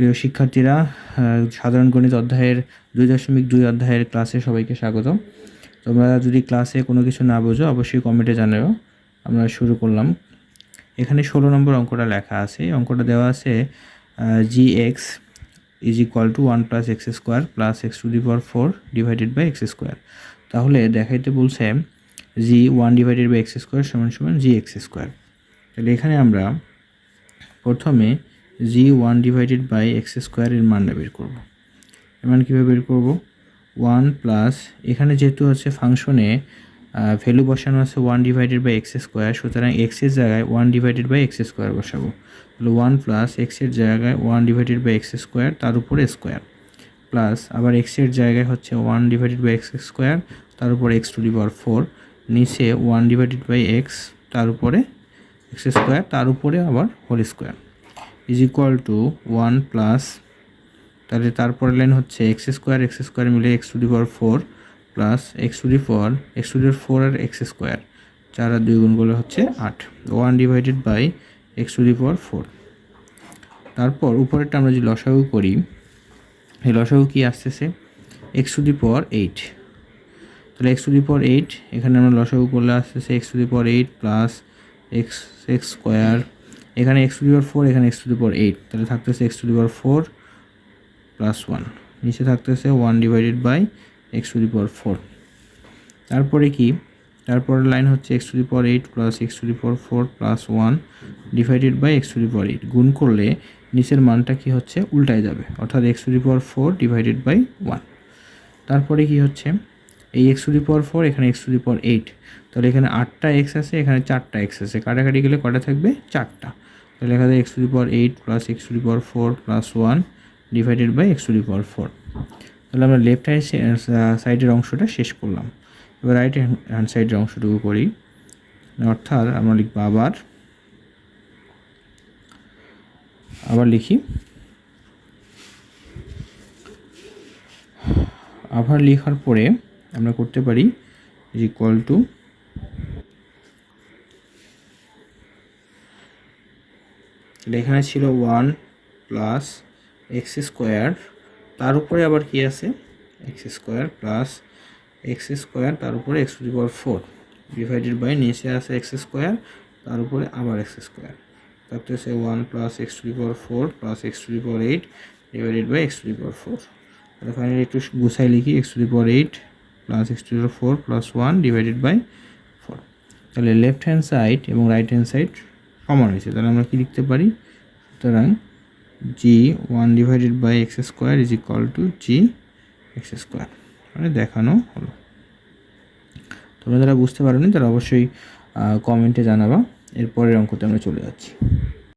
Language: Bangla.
প্রিয় শিক্ষার্থীরা সাধারণ গণিত অধ্যায়ের দুই দশমিক দুই অধ্যায়ের ক্লাসে সবাইকে স্বাগতম। তোমরা যদি ক্লাসে কোনো কিছু না বোঝো, অবশ্যই কমেন্টে জানাও। আমরা শুরু করলাম। এখানে ষোলো নম্বর অঙ্কটা লেখা আছে। অঙ্কটা দেওয়া আছে G X is equal to one plus X square plus X to the power four divided by X square তাহলে দেখাইতে বলছে G one divided by X square সমান সমান জি এক্স স্কোয়ার তাহলে এখানে আমরা প্রথমে G one divided by X স্কোয়ারের মানটা বের করব। এর মান কীভাবে বের করব? ওয়ান প্লাস এখানে যেহেতু হচ্ছে ফাংশনে ভ্যালু বসানো আছে one divided by X square সুতরাং এক্সের জায়গায় one divided by X square বসাবো। তাহলে ওয়ান প্লাস এক্সের জায়গায় one divided by X square তার উপরে স্কোয়ার প্লাস আবার এক্সের জায়গায় হচ্ছে one divided by X square তার উপরে এক্স টু পাওয়ার ফোর নিচে ওয়ান ডিভাইডেড বাই এক্স তার উপরে এক্স স্কোয়ার তার উপরে আবার whole square is equal to one plus তাহলে তারপরের লাইন হচ্ছে এক্স স্কোয়ার এক্স স্কোয়ার মিলে X to the power four plus X to the power X to the four R X square চার আর দুই গুণ করলে হচ্ছে আট one divided by X to the power four তারপর উপরেরটা আমরা যদি লসাগু করি, এই লসাগু কি আসতেছে? X to the power eight তাহলে X to the power eight এখানে আমরা লসাগু করলে আসতেছে X to the power eight plus X X square এখানে X to the power four এখানে X to the power eight তাহলে থাকতেছে X to the power four plus one নিচে থাকতেছে one divided by X to the power four তারপরে কি তারপরের লাইন হচ্ছে X to the power eight plus X to the power four plus one divided by X to the power eight গুণ করলে নিচের মানটা কি হচ্ছে উল্টায় যাবে অর্থাৎ X to the power four divided by one তারপরে কি হচ্ছে এই X to the power four এখানে X to the power eight তাহলে এখানে আটটা এক্স আছে, এখানে চারটা এক্স আছে। কাটাকাটি গেলে কটা থাকবে? চারটা। তাহলে এখানে X to the power eight plus X to the power four plus one divided by X to the power four তাহলে আমরা লেফট হ্যান্ড সাইডের অংশটা শেষ করলাম। এবার রাইট হ্যান্ড সাইডের অংশটুকু করি। অর্থাৎ আমরা লিখব আবার আবার লিখি। আবার লেখার পরে আমরা করতে পারি ইকুয়াল টু এখানে ছিল ওয়ান প্লাস এক্স স্কোয়ার, তার উপরে আবার কি আছে? X square plus X square, তার উপরে X to the power four divided by নিচে আছে এক্স স্কোয়ার, তার উপরে আবার এক্স স্কোয়ার। তারপরে আছে one plus X to the power four plus X to the power eight divided by X to the power four. তাহলে ফাইনালি একটু গুছাই লিখি, X to the power eight plus X to the power four plus one divided by four তাহলে লেফট হ্যান্ড সাইড এবং রাইট হ্যান্ড সাইড সমান হয়েছে। তাহলে আমরা কি লিখতে পারি? সুতরাং G one divided by X square is equal to G X square মানে দেখানো হলো। তোমরা যারা বুঝতে পারোনি, তারা অবশ্যই কমেন্টে জানাবা। এরপরের অঙ্কতে আমরা চলে যাচ্ছি।